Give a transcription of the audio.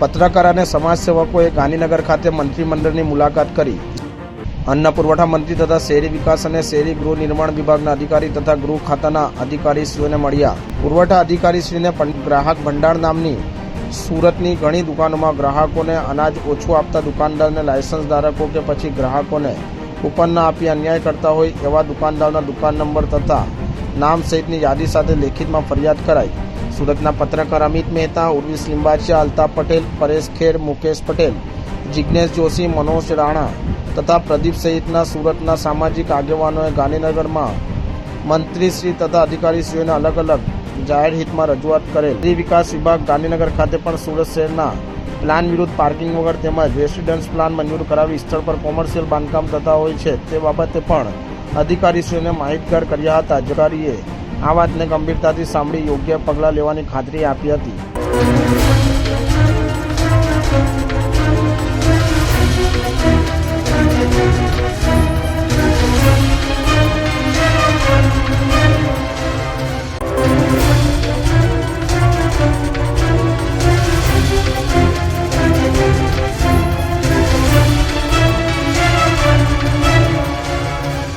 પત્રકાર અને સમાજસેવકોએ ગાંધીનગર ખાતે મંત્રીમંડળની મુલાકાત કરી. અન્ન પુરવઠા મંત્રી તથા શહેરી વિકાસ અને શહેરી ગૃહ નિર્માણ વિભાગના અધિકારી તથા ગૃહ ખાતાના અધિકારીશ્રીઓને મળ્યા. પુરવઠા અધિકારીશ્રીને ગ્રાહક ભંડાર નામની સુરતની ઘણી દુકાનોમાં ગ્રાહકોને અનાજ ઓછું આપતા દુકાનદારને લાયસન્સ ધારકો કે પછી ગ્રાહકોને કૂપન આપી અન્યાય કરતા હોય એવા દુકાનદારના દુકાન નંબર તથા નામ સહિતની યાદી સાથે લેખિતમાં ફરિયાદ કરાઈ. સુરતના પત્રકાર અમિત મહેતા ઉર્વિસ લિંબાચિયા અલ્તાફ પટેલ, પરેશ ખેર, મુકેશ પટેલ જિજ્ઞેશ જોશી, મનોજ રાણા તથા પ્રદીપ સહિતના સુરતના સામાજિક આગેવાનોએ ગાંધીનગરમાં મંત્રીશ્રી તથા અધિકારીશ્રીઓને અલગ અલગ જાહેર હિતમાં રજૂઆત કરેલ શહેરી વિકાસ વિભાગ ગાંધીનગર ખાતે પણ સુરત શહેરના પ્લાન વિરુદ્ધ પાર્કિંગ વગર તેમજ રેસિડન્સ પ્લાન મંજૂર કરાવી સ્થળ પર કોમર્શિયલ બાંધકામ થતા હોય છે. તે બાબતે પણ અધિકારીશ્રીઓને માહિતગાર કર્યા હતા. અધિકારીએ આ વાતને ગંભીરતાથી સાંભળી યોગ્ય પગલાં લેવાની ખાતરી આપી હતી.